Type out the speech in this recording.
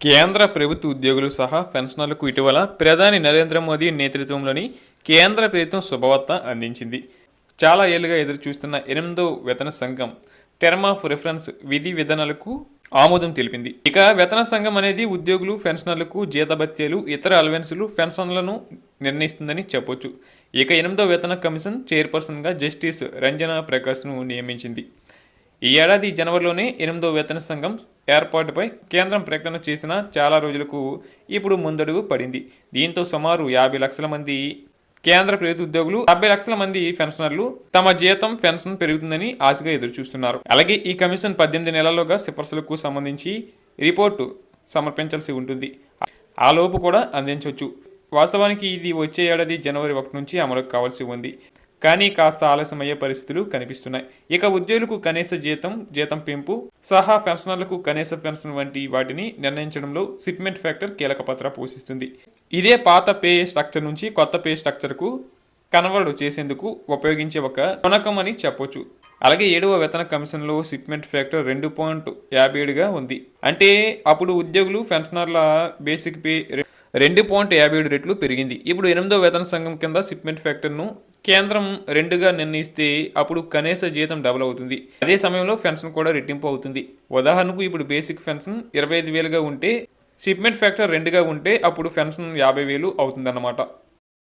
కేంద్ర ప్రభుత్వ ఉద్యోగులు సహా పెన్షనర్లకు ఇటీవల ప్రధాని నరేంద్ర మోదీ నేతృత్వంలోని కేంద్ర ప్రభుత్వం శుభవార్త అందించింది. చాలా ఏళ్ళుగా ఎదురు చూస్తున్న ఎనిమిదో వేతన సంఘం టర్మ్ ఆఫ్ రిఫరెన్స్ విధి విధానాలకు ఆమోదం తెలిపింది. ఇక వేతన సంఘం అనేది ఉద్యోగులు పెన్షనర్లకు జీతభత్యాలు ఇతర అలవెన్సులు పెన్షన్లను నిర్ణయిస్తుందని చెప్పొచ్చు. ఇక ఎనిమిదో వేతన కమిషన్ చైర్పర్సన్గా జస్టిస్ రంజనా ప్రకాష్ను నియమించింది. ఈ ఏడాది జనవరిలోనే ఎనిమిదో వేతన సంఘం ఏర్పాటుపై కేంద్రం ప్రకటన చేసిన చాలా రోజులకు ఇప్పుడు ముందడుగు పడింది. దీంతో సుమారు యాభై లక్షల మంది కేంద్ర ప్రభుత్వ ఉద్యోగులు డెబ్బై లక్షల మంది పెన్షనర్లు తమ జీతం పెన్షన్ పెరుగుతుందని ఆశగా ఎదురుచూస్తున్నారు. అలాగే ఈ కమిషన్ పద్దెనిమిది నెలల్లోగా సిఫార్సులకు సంబంధించి రిపోర్టు సమర్పించాల్సి ఉంటుంది. ఆ లోపు కూడా అందించవచ్చు. వాస్తవానికి ఇది వచ్చే ఏడాది జనవరి ఒకటి నుంచి అమలు కావాల్సి ఉంది. కానీ కాస్త ఆలస్యమయ్యే పరిస్థితులు కనిపిస్తున్నాయి. ఇక ఉద్యోగులకు కనీస జీతం జీతం పెంపు సహా పెన్షనర్లకు కనీస పెన్షన్ వంటి వాటిని నిర్ణయించడంలో సిప్మెంట్ ఫ్యాక్టర్ కీలక పాత్ర పోషిస్తుంది. ఇదే పాత పే స్ట్రక్చర్ నుంచి కొత్త పే స్ట్రక్చర్కు కన్వర్ట్ చేసేందుకు ఉపయోగించే ఒక కొనకం అని చెప్పొచ్చు. అలాగే ఏడవ వేతన కమిషన్లో సిప్మెంట్ ఫ్యాక్టర్ రెండు పాయింట్ యాభై ఏడుగా ఉంది. అంటే అప్పుడు ఉద్యోగులు పెన్షనర్ల బేసిక్ పే రెండు పాయింట్ యాభై ఏడు రెట్లు పెరిగింది. ఇప్పుడు ఎనిమిదో వేతన సంఘం కింద సిప్మెంట్ ఫ్యాక్టర్ను కేంద్రం రెండుగా నిర్ణయిస్తే అప్పుడు కనీస జీతం డబుల్ అవుతుంది. అదే సమయంలో పెన్షన్ కూడా రెట్టింపు అవుతుంది. ఉదాహరణకు ఇప్పుడు బేసిక్ పెన్షన్ ఇరవై ఐదు వేలుగా ఉంటే షిప్మెంట్ ఫ్యాక్టర్ రెండుగా ఉంటే అప్పుడు పెన్షన్ యాభై వేలు అవుతుందన్నమాట.